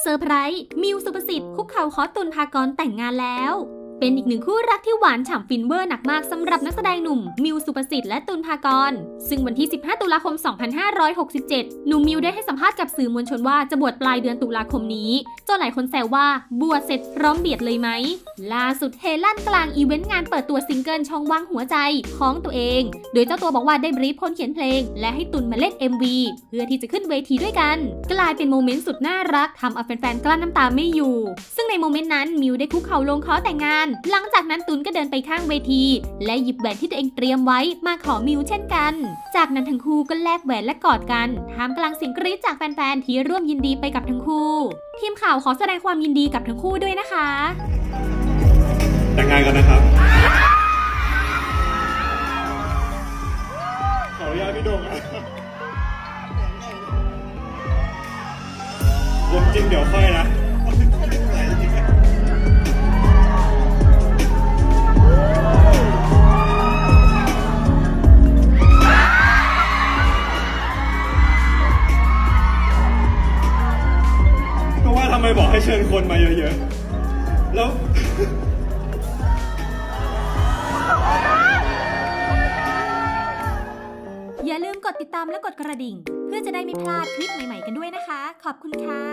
เซอร์ไพรส์มิวสุประสิทธิ์คุกเข่าขอตุนพากรแต่งงานแล้ว เป็นอีกหนึ่งคู่รักที่หวานฉ่ำฟินเวอร์หนักมากสำหรับนักแสดงหนุ่ม มิวสุประสิทธิ์และตุลภากร ซึ่งวันที่ 15 ตุลาคม 2567 หนุ่มมิวได้ให้สัมภาษณ์กับสื่อมวลชนว่าจะบวชปลายเดือนตุลาคมนี้จนหลายคนแซวว่าบวชเสร็จพร้อมเบียดเลยไหม ล่าสุดเฮลั่นกลางอีเวนต์งานเปิดตัวซิงเกิลช่องว่างหัวใจของตัวเอง โดยเจ้าตัวบอกว่าได้บรีฟคนเขียนเพลง และให้ตุนมาเล่น MV เพื่อที่จะขึ้นเวทีด้วยกัน กลายเป็นโมเมนต์สุดน่ารักทำเอาแฟนๆกลั้นน้ำตาไม่อยู่ ซึ่งในโมเมนต์นั้นมิวได้คุกเข่าลงขอแต่งงานหลังจากนั้นตุนก็เดินไปข้างเวที และหยิบแหวนที่ตัวเองเตรียมไว้มาขอมิวเช่นกัน จากนั้นทั้งคู่ก็แลกแหวนและกอดกันท่ามกลางเสียงกรี๊ดจากแฟนๆที่ร่วมยินดีไปกับทั้งคู่ ทีมข่าวขอแสดงความยินดีกับทั้งคู่ด้วยนะคะ แต่งงานกันนะครับขออนุญาตพี่โดงนะรวมจริงเดี๋ยวค่อยนะ ไมบอกให้เชิญคนมาเยอะๆ แล้ว อย่าลืมกดติดตามและกดกระดิ่ง เพื่อจะได้ไม่พลาดคลิปใหม่ๆกันด้วยนะคะ ขอบคุณค่ะ